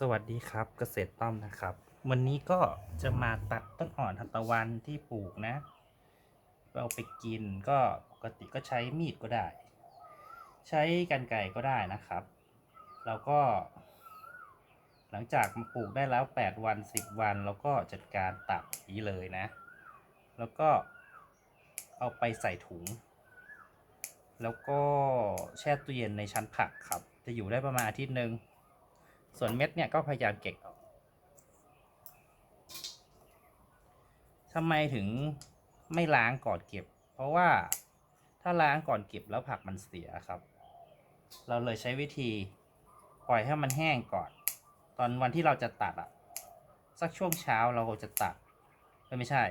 สวัสดีครับเกษตรต้อมนะครับ วันนี้ก็จะมาตัดต้นอ่อนทัตะวันที่ปลูกนะเอาไปกินก็ปกติก็ใช้มีดก็ได้ ใช้กันไก่ก็ได้นะครับ แล้วก็ หลังจากมาปลูกได้แล้ว 8 วัน 10 วันแล้วก็จัดการตัดนี้เลยนะ แล้วก็เอาไปใส่ถุง แล้วก็แช่ตู้เย็นในชั้นผักครับ จะอยู่ได้ประมาณอาทิตย์หนึ่ง ส่วนเม็ดเนี่ยก็พยายามเก็บออกทำไมถึงไม่ล้างก่อนเก็บ เพราะว่าถ้าล้างก่อนเก็บแล้วผักมันเสียครับ เราเลยใช้วิธีปล่อยให้มันแห้งก่อน ตอนวันที่เราจะตัดอะสักช่วงเช้าเราจะตัดไม่ใช่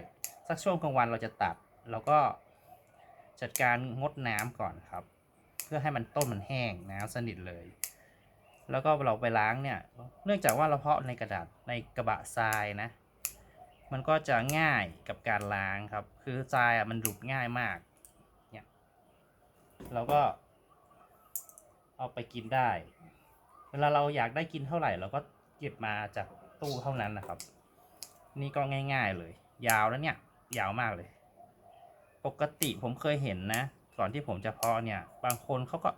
สักช่วงกลางวันเราจะตัดเราก็จัดการงดน้ำก่อนครับ เพื่อให้มันต้นมันแห้งน้ำสนิทเลย แล้วก็เราไปล้างเนี่ย เนื่องจากว่าเราเพาะในกระดาษในกระบะทรายนะ มันก็จะง่ายกับการล้างครับ คือทรายอะมันดูดง่ายมาก เนี่ยเราก็ เอาไปกินได้ เวลาเราอยากได้กินเท่าไหร่ เราก็เก็บมาจากตู้เท่านั้นนะครับ นี่ก็ง่าย ๆเลย ยาวแล้วเนี่ย ยาวมากเลย ปกติผมเคยเห็นนะ ก่อนที่ผมจะเพาะเนี่ย บางคนเขาก็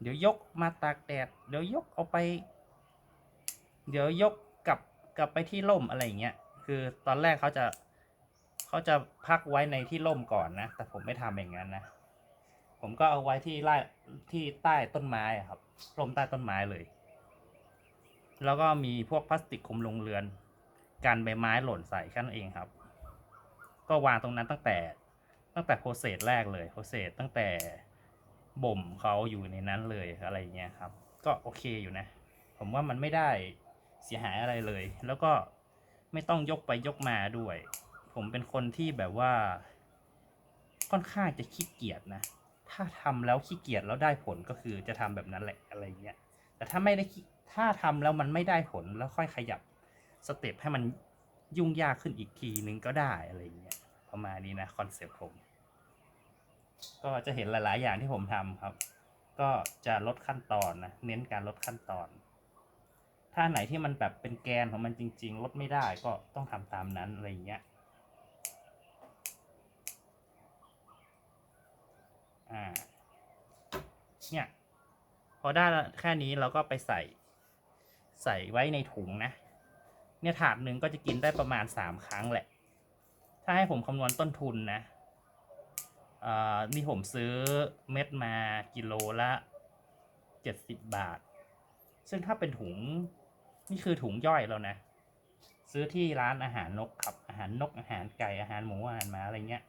เดี๋ยวยกมาตากแดด เดี๋ยวยกเอาไป เดี๋ยวยกกลับกลับไปที่ร่มอะไรอย่างเงี้ย คือตอนแรกเขาจะเขาจะพักไว้ในที่ร่มก่อนนะ แต่ผมไม่ทำอย่างนั้นนะ ผมก็เอาไว้ที่ไร่ที่ใต้ต้นไม้ครับ ร่มใต้ต้นไม้เลย แล้วก็มีพวกพลาสติกคลุมลงเรือนกันใบไม้หล่นใส่แค่นั้นเองครับ ก็วางตรงนั้นตั้งแต่ตั้งแต่โปรเซสแรกเลยโปรเซสตั้งแต่ บ่มเขาอยู่ในนั้นเลยอะไรเงี้ยครับ ก็โอเคอยู่นะ ผมว่ามันไม่ได้เสียหายอะไรเลย แล้วก็ไม่ต้องยกไปยกมาด้วย ผมเป็นคนที่แบบว่า ค่อนข้างจะขี้เกียจนะ ถ้าทำแล้วขี้เกียจแล้วได้ผลก็คือจะทำแบบนั้นแหละอะไรเงี้ย แต่ถ้าไม่ได้ถ้าทำแล้วมันไม่ได้ผลแล้วค่อยขยับสเต็ปให้มันยุ่งยากขึ้นอีกทีนึงก็ได้อะไรเงี้ยประมาณนี้นะคอนเซ็ปต์ผม ก็จะเห็นหลาย ๆ อย่างที่ผมทำครับ ก็จะลดขั้นตอนนะ เน้นการลดขั้นตอน ถ้าไหนที่มันแบบเป็นแกนของมันจริง ๆ ลดไม่ได้ก็ต้องทำตามนั้นอะไรอย่างเงี้ย อ่า เนี่ย พอได้แค่นี้เราก็ไปใส่ ใส่ไว้ในถุงนะ เนี่ยถาดหนึ่งก็จะกินได้ประมาณสามครั้งแหละ ถ้าให้ผมคำนวณต้นทุนนะ นี่ผมซื้อเม็ดมากิโลละเจ็ดสิบบาท ซึ่งถ้าเป็นถุงนี่คือถุงย่อยแล้วนะ ซื้อที่ร้านอาหารนกครับ อาหารนกอาหารไก่อาหารหมูอาหารหมาอะไรเงี้ย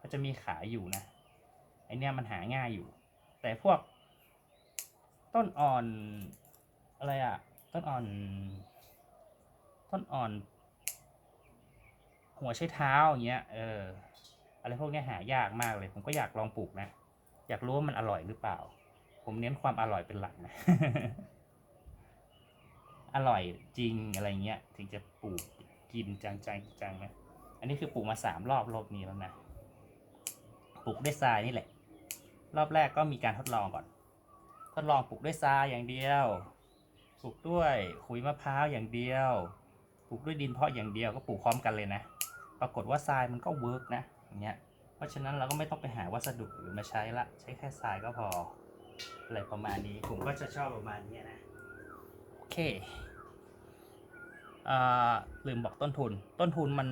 ก็จะมีขายอยู่นะ ไอเนี้ยมันหาง่ายอยู่ แต่พวก ต้นอ่อนอะไรอะต้นอ่อน ต้นอ่อน หัวใช้เท้าอย่างเงี้ย เออ อะไรพวกนี้หายากมากเลย ผมก็อยากลองปลูกนะ อยากรู้ว่ามันอร่อยหรือเปล่า ผมเน้นความอร่อยเป็นหลักนะ อร่อยจริงอะไรเงี้ย ถึงจะปลูกกินจังจังจังนะอันนี้คือปลูกมาสามรอบรอบนี้แล้วนะ ปลูกด้วยทรายนี่แหละ รอบแรกก็มีการทดลองก่อน ทดลองปลูกด้วยทรายอย่างเดียว ปลูกด้วยขุยมะพร้าวอย่างเดียว ปลูกด้วยดินเพาะอย่างเดียวก็ปลูกพร้อมกันเลยนะ ปรากฏว่าทรายมันก็เวิร์กนะ เงี้ย เพราะฉะนั้นเราก็ไม่ต้องไปหาวัสดุอื่นมาใช้ละ ใช้แค่ทรายก็พอ อะไรประมาณนี้ ผมก็จะชอบประมาณนี้นะ โอเคอลืมบอกต้นทุน ต้นทุนมัน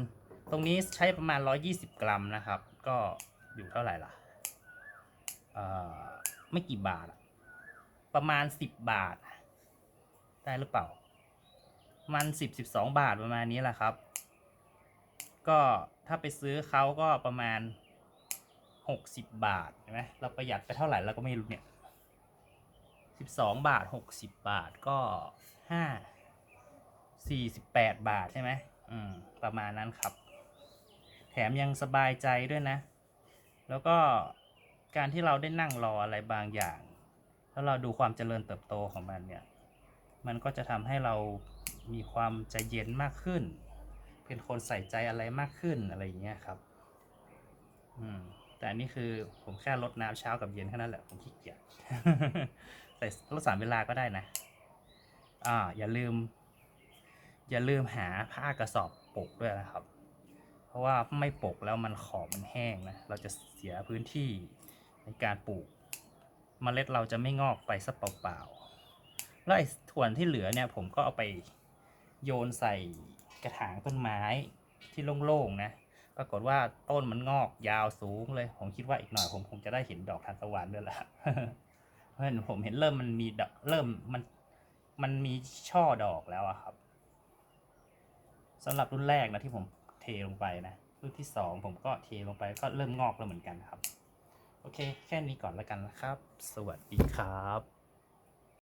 ตรงนี้ใช้ประมาณ 120 กรัมนะครับ ก็อยู่เท่าไหร่ล่ะไม่กี่บาท ประมาณ 10 บาท ได้หรือเปล่า มันสิบสิบสองบาทประมาณนี้แหละครับ ก็ถ้าไปซื้อเขาก็ประมาณหกสิบบาทใช่ไหมเราประหยัดไปเท่าไหร่เราก็ไม่รู้เนี่ยสิบสองบาทหกสิบบาทก็ห้าสี่สิบแปดบาทใช่ไหมอืมประมาณนั้นครับ แถมยังสบายใจด้วยนะ แล้วก็การที่เราได้นั่งรออะไรบางอย่าง แล้วเราดูความเจริญเติบโตของมันเนี่ย มันก็จะทำให้เรามีความใจเย็นมากขึ้น เป็นคนใส่ใจอะไรมากขึ้นอะไรอย่างเงี้ยครับ อืม แต่อันนี้คือผมแค่ลดน้ำเช้ากับเย็นแค่นั้นแหละ ผมขี้เกียจใส่ลดสามเวลาก็ได้นะ อ่า อย่าลืม อย่าลืมหาผ้ากระสอบปกด้วยนะครับ เพราะว่าไม่ปกแล้วมันขอบมันแห้งนะ เราจะเสียพื้นที่ในการปลูกเมล็ดเราจะไม่งอกไปซะเปล่าๆแล้วไอ้ถ่วนที่เหลือเนี่ย ผมก็เอาไปโยนใส่ กระถางต้นไม้ที่โล่งๆนะ ปรากฏว่าต้นมันงอกยาวสูงเลย ผมคิดว่าอีกหน่อยผมคงจะได้เห็นดอกทานตะวันด้วยละเพราะเห็นผมเห็นเริ่มมันมีดอกเริ่มมันมันมีช่อดอกแล้วอะครับสำหรับรุ่นแรกนะที่ผมเทลงไปนะรุ่นที่สองผมก็เทลงไปก็เริ่มงอกแล้วเหมือนกันครับ โอเค แค่นี้ก่อนแล้วกันนะครับ สวัสดีครับ